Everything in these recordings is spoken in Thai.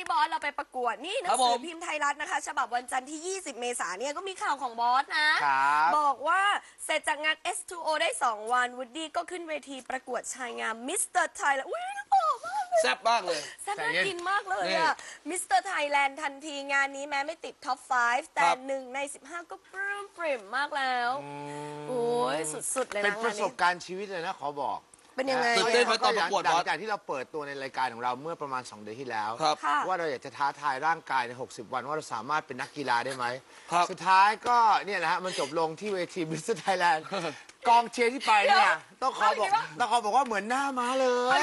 ที่บอสเราไปประกวดนี่หนัครังบสือผมพิมพ์ไทยรัฐนะคะ ฉบับวันจันทร์ที่ 20 เมษายนเนี่ยก็มีข่าวของบอสนะ ครับบอกว่าเสร็จจากงาน S2O ได้ 2 วันวูดดี้ก็ขึ้นเวทีประกวดชายงามมิสเตอร์ไทยแล้วอุ้ยน่าตอบมากเลยแซ่บมากเลย แซ่บใจน่าเย็นกินมากเลยนี่อะมิสเตอร์ไทยแลนด์ทันทีงานนี้แม้ไม่ติดท็อป 5 แต่ครับ หนึ่งใน 15 ก็ปลื้มปริ่มมากแล้ว โอ้ยสุด ๆ เลยเป็นนะประสบการณ์ชีวิตเลยนะขอบอก เป็นยังไงตื่นเต้นไหมตอนประกวดหลับอสงจากที่เราเปิดตัวในรายการของเราเมื่อประมาณ 2 เดือนที่แล้ว ครับ ค่ะ ว่าเราอยากจะท้าทายร่างกายใน 60 วันว่าเราสามารถเป็นนักกีฬาได้ไหม ครับ สุดท้ายก็เนี่ยนะฮะมันจบลงที่เวทีมิสเตอร์ไทยแลนด์กองเชียร์ที่ไปเนี่ยต้องขอบอกต้องขอบอกว่าเหมือนหน้าม้าเลย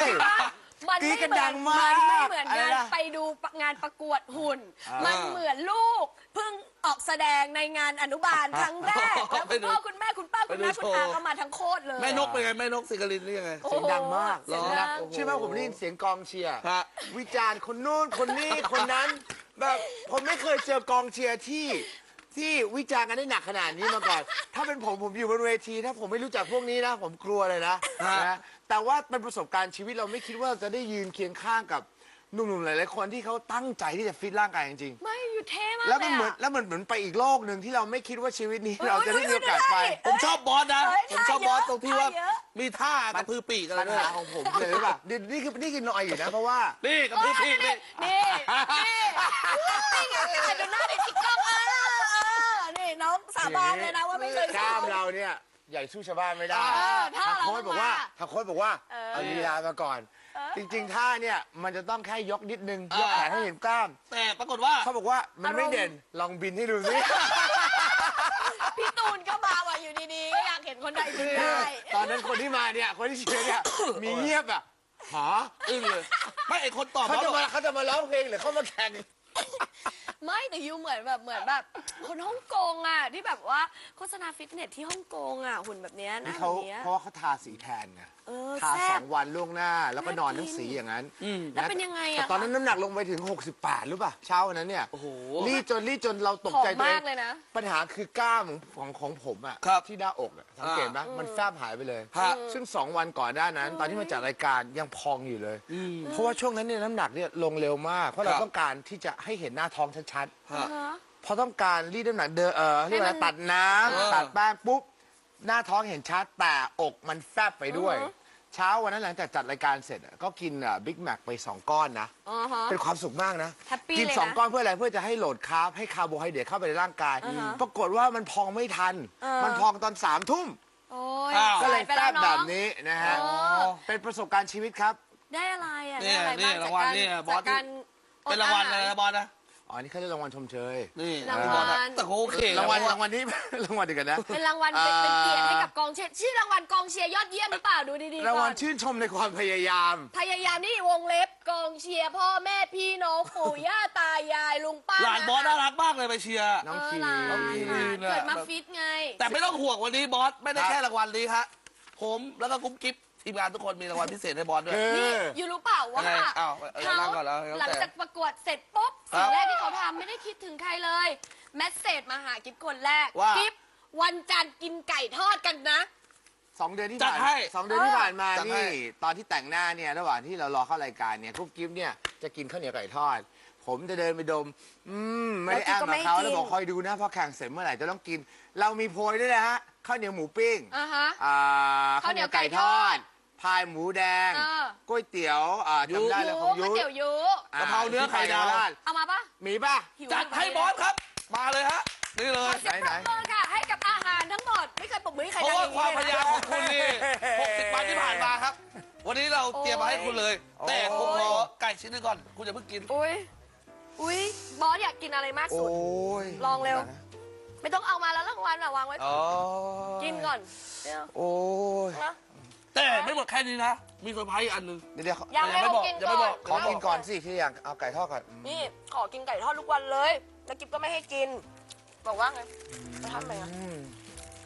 มันกรี๊ไม่ดเหกันมืดัอนงมากมันไม่เหมือนอะไรงานนะไปดูงานประกวดหุ่น อ่ามัมันเหมือนลูกเพิ่งออกแสดงในงานอนุบาลครั้งแรกแล้วไปคุณดูพ่อคุณแม่คุณป้าคุณน้าไปดูคุณอาโชว์ก็มาทั้งโคตรเลย แม่นกเป็นไงแม่นกสิกลินนี่ยังไง โอ้เสียงดังมาก เสียงเหรอดังโอ้โหเชื่อไหมผมได้ยินเสียงกองเชียร์ฮะ วิจารณ์คนนู้นคนนี้ คนนั้นแบบผมไม่เคยเจอกองเชียร์ที่ที่วิจารณ์กันได้หนักขนาดนี้มาก่อน ถ้าเป็นผมผมอยู่บนเวที ถ้าผมไม่รู้จักพวกนี้นะ ผมกลัวเลยนะฮะ นะ แต่ว่าเป็นประสบการณ์ชีวิตเราไม่คิดว่าเราจะได้ยืนเคียงข้างกับหนุ่มๆหลายๆคนที่เขาตั้งใจที่จะฟิตร่างกายจริงไม่อยู่เท่มากๆแล้วมันยะเหมือนแล้วมันเหมือนไปอีกโลกหนึ่งที่เราไม่คิดว่าชีวิตนี้เฮ้ยเราจะได้มีโอกาสไปเฮ้ยผมชอบบอสนะเฮ้ยผมชอบบอสท่าเยอะตรงที่ว่าท่าเยอะมีท่ากระพือปีกอะไรปัญด้วยหาของผมเลยหรือเปล่าเดี๋ยวนี่คือนี่คือหน่อยอยู่นะเพราะว่า นี่กระพือปีกนี่นี่นี่นี่ไงอะดูหน้าในติ๊กต็อกเออเออนี่น้องสาบานเลยนะว่าไม่เคยกล้ามเราเนี่ย ใหญ่สู้ชาวบ้านไม่ได้เออถ้าทางเราโค้ชบอกว่ามาทางโค้ชบอกว่าเออ เอาลีลามาก่อน จริงๆท่าเนี่ยมันจะต้องแค่ยกนิดนึงยกแขนให้เห็นกล้าม แต่ปรากฏว่า เขาบอกว่ามันไม่เด่นลองบินให้ดูสิ พี่ตูนก็มาว่ะอยู่ดีๆก็อยากเห็นคนใดบินได้ ตอนนั้นคนที่มาเนี่ย คนที่เชียร์เนี่ย มีเงียบอะหาอึ้งเลยไม่ไอคนตอบบเขาอสจะบอกมาเขาจะมาร้องเพลงหรือเขามาแข่ง ไม่แต่ยูเหมือนแบบเหมือนแบบ คนฮ่องกงอะที่แบบว่าโฆษณาฟิตเนสที่ฮ่องกงอะหุ่นแบบเนี้ยหนี่นะแบเขาบเนี้ย เพราะว่าเขาทาสีแทนไง เออทาแซ่สอบงวันล่วงหน้า แล้วก็นอนทั้งน่ากินสีอย่างนั้นอืมแล้วเป็นยังไงอะแต่ตอนนั้นน้ำหนักลงไปถึง 68หรือเปล่าเช้าวันนั้นเนี่ยโอ้โหรีดจนรีดจนเราตกผอมใจตัวเอมางกเลยนะ ปัญหาคือกล้ามของของผมอะครับที่หน้าอกอะสังเกตไหมมันแฟบหายไปเลยฮะ ซึ่งสองวันก่อนหน้านั้น ตอนที่มาจัดรายการยังพองอยู่เลย เพราะว่าช่วงนั้นเนี่ยน้ำหนักเนี่ยลงเร็วมาก เพราะเราครับ ต้องการที่จะให้เห็นหน้าท้องชัดฮะๆเพราะต้องการรีดน้ำหนักเดินเออเรียกว่าให้มันตัดน้เออำตัดแป้งปุ๊บ หน้าท้องเห็นชัดแต่อกมันแฟบไปด้วย อือฮะ เช้าวันนั้นหลังจากจัดรายการเสร็จอะก็กินบิ๊กแมกไปสองก้อนนะ อ๋อฮะ เป็นความสุขมากนะ แฮปปี้กินเลยนะสองก้อนเพื่ออะไรเพื่อจะให้โหลดคาร์บให้คาร์โบไฮเดรตเข้าไปในร่างกายอ่าฮะปรากฏว่ามันพองไม่ทัน เออ มันพองตอนสามทุ่มโอ้ยอ้าว ก็เลยไปแฟล้วบน้องแบบนี้นะฮะ เออเป็นประสบการณ์ชีวิตครับ ได้อะไรอะเนี่ได้ยอะไรบ้างเนี่ยจากรางวัลการเนี่ยบอส จากการเป็นรางวัลอดอะไรอาหานะบอสนะ อ๋อนี่เขาเรียกรางวัลชมเชย นี่รางพี่วัลบอสนะแต่เขาโอเครางวัลนะรางวัลนี้รางวัลเดียวกันนะเป็นรางวัลเป็นอ่าเป็นเกียรติให้กับกองเชียร์ชื่อรางวัลกองเชียร์ยอดเยี่ยมหรือเปล่าดูดีๆรางก่วัอลนชื่นชมในความพยายาม พยายามนี่วงเล็บกองเชียร์พ่อแม่พี่น้องปู่ย่าตายายลุงป้าหลานบอสน่ารักมากเลยไปเชียร์ น้องเออคีหลานน้องคีรีเนี่ยเกิดมาฟิตไง แต่ไม่ต้องห่วงวันนี้บอสไม่ได้ครับแค่รางวัลนี้ฮะผมแล้วก็กุ๊บกิ๊บทีมงานทุกคนมีรางวัลพิเศษให้บอสด้วยเอนี่ออยู่รู้เปล่าว่ายังไงอ้าวเอาเขานั่งก่อนแล้วแล้วหลังแต่จากประกวดเสร็จปุ๊บครั สิ่บงแรกที่เขาทำไม่ได้คิดถึงใครเลย แมสเซจมาหากิฟคนแรกว่า กิฟวันจันทร์กินไก่ทอดกันนะ สองเดือนที่จัดผ่านให้สองเดือนที่ผ่านมาจัดให้ นี่ตอนที่แต่งหน้าเนี่ยระหว่างที่เรารอเข้ารายการเนี่ยกุ๊บกิ๊บเนี่ยจะกินข้าวเหนียวไก่ทอด ผมจะเดินไปดม อืมไม่ได้แอบแล้วกิ๊บก็มาไม่เขากินแล้วบอกคอยดูนะพอแข่งเสร็จเมื่อไหร่จะต้องกิน เรามีโพยด้วยนะฮะข้าวเหนียวหมูปิ้งอ่าฮะ อ่าข้าข้าววเหเหนีนียยววไก่ไก่ททออดด พายหมูแดงเออ ก๋วยเตี๋ยวอ่าจำได้ยูเลยของก๋ยุวยเตี๋ยวยูอ่กะเพราเนื้อไข่ดาวที่ปเยรชเอามาปะมีป่ะ หิวจัดให้บอสครับ มาเลยฮะ นี่เลยขอเสียงปรบมือค่ะ ให้กับอาหารทั้งหมด ไม่เคยปรบมือให้ใครเพได้ราะอว่าย่างความนี้พยายามเลยของคุณนี่ 60วันที่ผ่านมาครับ วันนี้เราเตรียมมาให้คุณเลย แต่ผมขอไก่ชิ้นหนึงก่อน คุณอย่าเพิ่งกิน อุ้ยอุ้ยบอสอยากกินอะไรมากโอ้สุดยลองเร็ว ไม่ต้องเอามาแล้วรางวัลอะวางไว้ อ๋อกินก่อนเดี๋ยวโอ้ย นะ แต่ไม่หมดแค่นี้นะ มีเซอร์ไพรส์อีกอันหนึง เดี๋ยวเดี๋ยวขอยังไม่ยังไม่เอาบอกกินยังไม่ก่บออนกขอกินก่อนสิที่อยากเอาไก่ทอดก่อนนี่ขอกินไก่ทอดทุกวันเลย แล้วกิ๊บก็ไม่ให้กิน บอกว่าไงจะทำไงอะอืม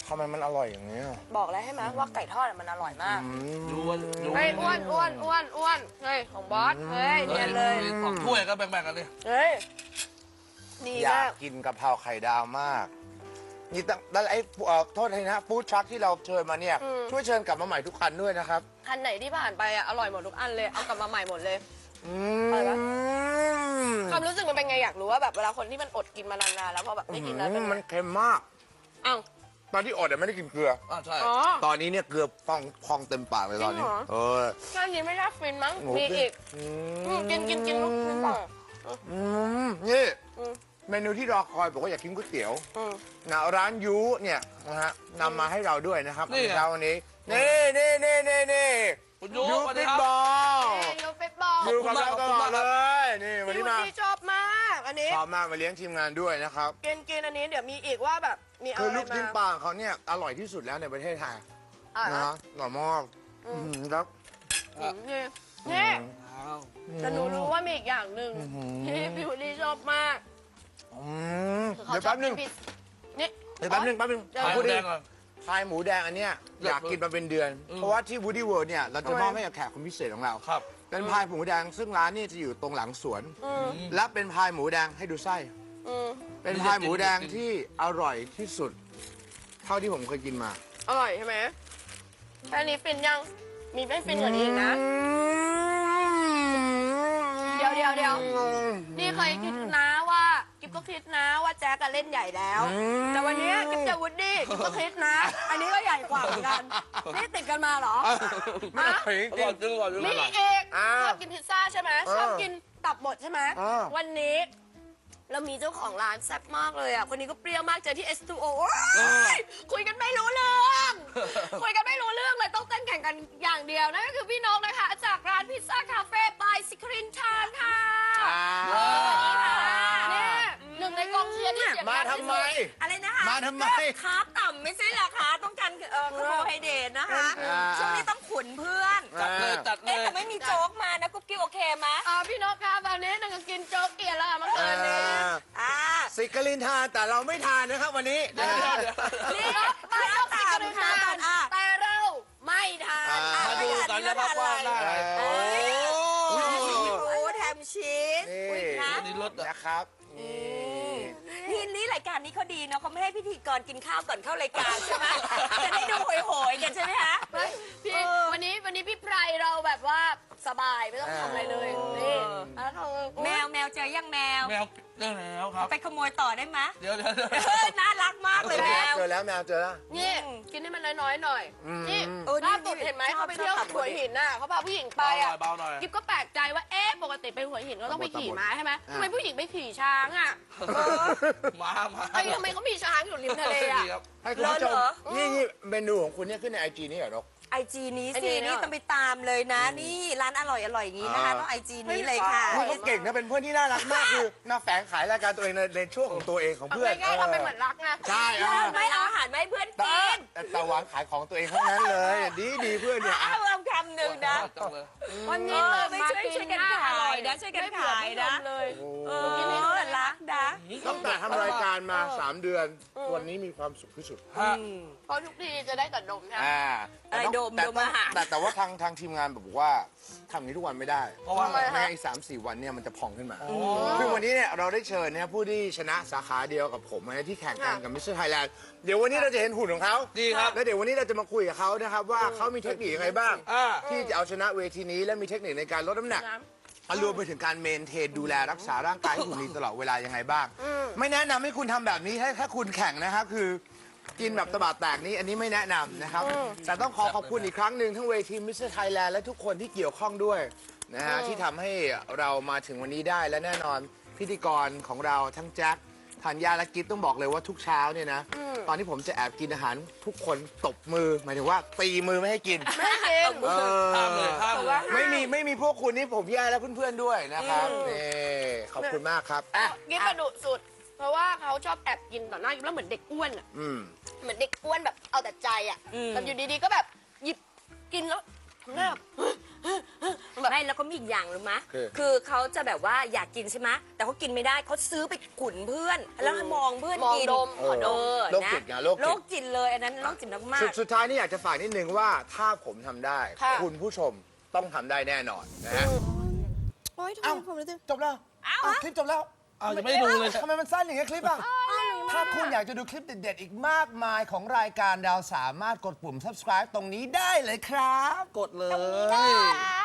ทำไมมันอร่อยอย่างนี้อะบอกแล้วให้ไหมว่าไก่ทอดอะมันอร่อยมากดูว่าดู เฮ้ยอ้วนอ้วนอ้วนอ้วนเฮ้ยของบอส เฮ้ยเนียนเลย สองถ้วยก็แบ่งๆกันเลย เฮ้ย ดีอยามากก กินกะเพราไข่ดาวมาก นี่ตั้งแล้วไอ้เอ่อโทษทีนะฟู้ดทรัคที่เราเชิญมาเนี่ย อืม ช่วยเชิญกลับมาใหม่ทุกคันด้วยนะครับ คันไหนที่ผ่านไปอะอร่อยหมดทุกอันเลย เอากลับมาใหม่หมดเลย อือะไรวะมความรู้สึกมันเป็นไงอยากรู้ว่าแบบเวลาคนที่มันอดกินมานานๆแล้วพอแบบไม่กินแล้วเป็นมันเค็มมากอ้าวตอนที่อดอะไม่ได้กินเกลืออ่าใช่ อ๋อตอนนี้เนี่ยเกลือพองพองเต็มปากเลยตอนนี้จริงเหรอ เออแค่นี้ไม่น่าฟินมั้งโอ้โหมีอีกอือืมกินกินกินลูกกินต่อ อืมนี่อืม เมนูที่รอคอยบอกว่าอยากกินก๋วยเตี๋ยวอืม นะร้านยูเนี่ยนะฮะนำมาให้เราด้วยนะครับนี่ไงเราวันนี้นี่นี่นี่นี่นี่คุณยูยูสวัสดีบิ๊กครับ บอลเมนูเฟสบอลอยู่กับเราตลอดเลยนี่วันพี่นี้วุมาฒิชอบมากอันนี้ ชอบมากมาเลี้ยงทีมงานด้วยนะครับ กินกินอันนี้เดี๋ยวมีอีกว่าแบบมีอะคือไรลูกมาชิ้นปลาของเขาเนี่ยอร่อยที่สุดแล้วในประเทศไทยอะนะฮะหน่อมอกอืมครับอืมนี่นี่อ้าว แต่หนูรู้ว่ามีอีกอย่างหนึ่งที่พี่วุฒิชอบมากอืมคือ เขาเดี๋ยวชอแป๊บบนึกินงพิซนี่เดี๋ยวแป๊บนึงแป๊บนึงเดี๋ยวไข่พูมดดดิแดงก่อน พายหมูแดงอันเนี้ยอยากกินมาเป็นเดือนอืมเพราะว่าที่ Woody World เนี่ยเราจะทำไมมอบให้กับแขกคนพิเศษของเราครับ เป็นพายหมูแดงซึ่งร้านนี่จะอยู่ตรงหลังสวนอืมและเป็นพายหมูแดงให้ดูไส้อืมเป็นพายหมูแดงที่อร่อยที่สุด เท่าที่ผมเคยกินมา อร่อยใช่ไหมแค่นี้ฟินยังมีไม่ฟินกว่านี้อีกนะ เดี๋ยวเดี๋ยวเดี๋ยวนี่เคยคิดนะว่า กิ๊บก็คิดนะว่าแจ๊กอะเล่นใหญ่แล้ว แต่วันนี้กิ๊บเจะวุฒิกิ๊บก็คิดนะ อันนี้ก็ใหญ่กว่าเหมือนกันนี่ติดกันมาเหรอไม่อร่อยจอริร่องยจริงอร่อยจริงมีอร่อยเอกอ้าวชอบกินพิซซ่าใช่ไหมเออชอบกินตับบดใช่ไหมเออวันนี้ เรามีเจ้าของร้านแซ่บมากเลยอะคนนี้ก็เปรี้ยวมากเจอที่ S2O โอ๊ยคุยกันไม่รู้เรื่องคุยกันไม่รู้เรื่องเลยต้องเต้นแข่งกันอย่างเดียวนั่นก็คือพี่นกนะคะ จากร้านพิซซ่าคาเฟ่บายซิครินทานค่ะอ่า สวัสดีค่ะเนี่ย หนึ่งในกองเชียร์ที่เสียงมาดังทำที่ไมสุดอะไรนะคะมาทำไมก็คาร์บต่ำไม่ใช่เหรอคะต้องการเอ่อคาร์โบไฮเดรตนะคะอ่า ช่วงนี้ต้องขุนเพื่อนจัดเลยจัดเลเอ๊ะยแต่ไม่มีโจ๊กมานะกุ๊กกิ๊กโอเคไหมอ่าพี่นกคะตอนนี้หนึ่งก็กินโจ๊กเกียร์แล้วค่ะเมื่อคืนนี้อ่าสิกลินทานแต่เราไม่ทานนะครับวันนี้ นี่ไม่ต้องสิกรินทานแต่เราไม่ทาน อ่ามาดูกันนะครับว่าหน้าอะไรโอ้โอ้แถมชีสนี่อุ๊ยนะ นี่รสอะนะครับนี่ นี่นี่รายการนี้เขาดีเนาะเขาไม่ให้พิธีกรกินข้าวก่อนเข้ารายการใช่ไหมจะได้ดูโหยๆกันใช่ไหมคะเฮ้ยพี่วันนี้วันนี้พี่ไพรเราแบบว่าสบายไม่ต้องทำอะไรเลยนี่ อยังแมว แมวเจอแล้วครับ ไปขโมยต่อได้ไหมเดี๋ยวเดี๋ยวเดี๋ยวเฮ้ยน่ารักมากเลยแมว เจอแล้วแมวเจอแล้ว นี่กินให้มันน้อยๆหน่อยอืม นี่เออนี่ล่าสุดเห็นไหมชอบเขาไปเที่ยวชอบตัดหัวหินน่ะเขาพาผู้หญิงไปเบาหน่อะอยเบาหน่อยกิ๊บก็แปลกใจว่าเอ๊ะปกติไปหัวหินก็ต้องไปขี่ม้าใช่ไหมอ่าทำไมผู้หญิงไปขี่ช้างอะมา มาไอ้ทำไมเขามีช้างอยู่ริมทะเลอะดีครับ ให้คุณผู้ชมเหรอ นี่นี่เมนูของคุณเนี่ยขึ้นในไอจีนี่เหรอนก ไอจีนี้ไอจีสิ เนอะนี่ต้องไปตามเลยนะ นี่ร้านอร่อยอร่อยอย่างนี้นะคะ อ่า ต้องไอจีนี้เลยค่ะ นี่เขาเก่งนะเป็นเพื่อนที่น่ารักมากคือมาแฝงขายรายการตัวเองในในช่วงของตัวเองของเอาเพื่อนง่ายๆทำเป็นเหมือนรักไง ใช่อะไม่เอาอาหารมาให้เพื่อนแต่กินแต่ตะวันขายของตัวเองทั้งนั้นเลย ดีดีเพื่อนเนี่ยอะ เอาเอาคำหนึ่งนะจังเลย วันนี้เอเปิอดไม่มาช่วยกิช่วยกันหน้ขายอร่อนะช่วยกันไม่เผื่อขายนะผู้ชมเลยเอหนูกินให้ดูอได้ไหมรักนะ ตั้งแต่ทำรายการมา 3 เดือน วันนี้มีความสุขที่สุดฮะเพราะทุกทีจะได้แต่ดมใช่ไหมอ่าอะไรแต่โดต้องมแต่โดมต้องอาหาร แต่แต่ว่าทางทางทีมงานบอกว่าทำอย่างนี้ทุกวันไม่ได้เพราะว่าอะไรไม่งั้นอีกสามสี่วันเนี่ยมันจะพองขึ้นมาคือวันนี้เนี่ยเราได้เชิญเนี่ยผู้ที่ชนะสาขาเดียวกับผมนะที่แข่งกันกับมิสเตอร์ไทยแลนด์เดี๋ยววันนี้เราจะเห็นหุ่นของเขาดีครับ แล้วเดี๋ยววันนี้เราจะมาคุยกับเขานะครับว่าเขามีเทคนิคยังไงบ้าง อ่า ที่จะเอาชนะเวทีนี้และมีเทคนิคในการลดน้ำหนัก น้ รวมไปถึงการเมนเทนดูแลรักษาร่างกายให้คุณดีตลอดเวลายังไงบ้าง ไม่แนะนำให้คุณทำแบบนี้ถ้าถ้าคุณแข่งนะครับคือ กินแบบตะบาดแตกนี้อันนี้ไม่แนะนำนะครับ แต่ต้องขอขอบคุณอีกครั้งหนึ่งทั้งเวทีมิสเตอร์ไทยแลนด์และทุกคนที่เกี่ยวข้องด้วยนะฮะที่ทำให้เรามาถึงวันนี้ได้และแน่นอนพิธีกรของเราทั้งแจ็ค ธัญญาและกิฟต้องบอกเลยว่าทุกเช้าเนี่ยนะ ตอนที่ผมจะแอบกินอาหารทุกคนตบมือหมายถึงว่าตีมือไม่ให้กินำไม่กินเออห้ามเลยห้ามเลย ไม่มีไม่มีพวกคุณนี่ผมแย่และเพื่อนๆด้วยนะครับนี่ขอบคุณมากครับอะกินกระดุสุด เพราะว่าเขาชอบแอบกินต่อหน้ากินแล้วเหมือนเด็กอ้วนอะอืม เหมือนเด็กอ้วนแบบเอาแต่ใจอะอืมแบบอยู่ดีๆก็แบบหยิบกินแล้วทำหน้าแบบ ไม่แล้วก็มีอีกอย่างหรือมะคือคือเขาจะแบบว่าอยากกินใช่ไหมแต่เขากินไม่ได้เขาซื้อไปขุนเพื่อน แล้วให้มองเพื่อนมองกินดมขอดมเออโรคนะจิตไงโรคจิต โรคจิตเลยอันนั้นโรคจิตมากสุดสุดท้ายนี่อยากจะฝากนิดนึงว่าถ้าผมทำได้ ค่ะ คุณผู้ชมต้องทำได้แน่นอนนะฮะ โอ๊ยทำไมผมรู้สึก จบแล้วาวคลิปจบแล้วอ้าวยังไม่ได้ดูเลย ทำไมมันสั้นอย่างเงี้ยคลิปอะ ถ้าคุณอยากจะดูคลิปเด็ด ๆ อีกมากมายของรายการเราสามารถกดปุ่ม subscribe ตรงนี้ได้เลยครับ กดเลยค่ะ